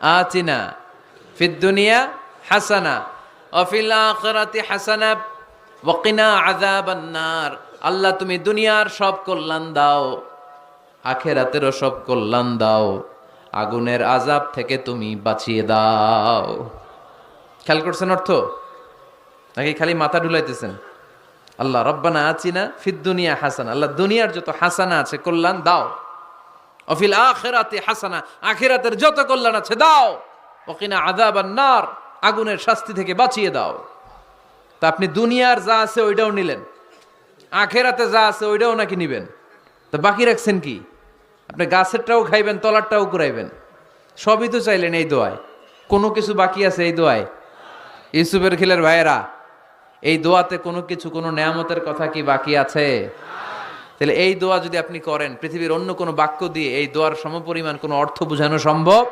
আতিনা। ফিদ দুনিয়া হাসানা। অফিল আখিরাতি হাসানা। ওয়াকিনা আযাবান আল্লাহ, তুমি দুনিয়ার সব কল্যাণ দাও। আখেরাতেরও সব কল্যাণ দাও। আগুনের আজাব থেকে তুমি বাঁচিয়ে দাও। খেয়াল করছেন অর্থ? নাকি খালি মাথা ঢুলাইতেছেন? আল্লাহ, রব্বানা আচিনা ফিদ দুনিয়া হাসানা। আল্লাহ, দুনিয়ার যত হাসানা আছে, কল্যাণ দাও। অফিল আখেরাতে হাসানা, আখেরাতের যত কল্যাণ আছে দাও। ওকিনা আদাব নার আগুনের শাস্তি থেকে বাঁচিয়ে দাও। তা আপনি দুনিয়ার যা আছে ওইটাও নিলেন। আখেরাতে যা আছে ওইটাও নাকি নিবেন। তা বাকি রাখছেন কি? আপনি গাছেরটাও খাইবেন, তলারটাও কুড়াইবেন। সবই তো চাইলেন এই দোয়ায়। কোনো কিছু বাকি আছে এই দোয়ায়? ইউসুফের খিলের ভাইয়েরা, এই দোয়াতে কোনো কিছু, কোনো নেয়ামতের কথা কি বাকি আছে? তাহলে এই দোয়া যদি আপনি করেন, পৃথিবীর অন্য কোনো বাক্য দিয়ে এই দোয়ার সমপরিমাণ কোনো অর্থ বোঝানো সম্ভব?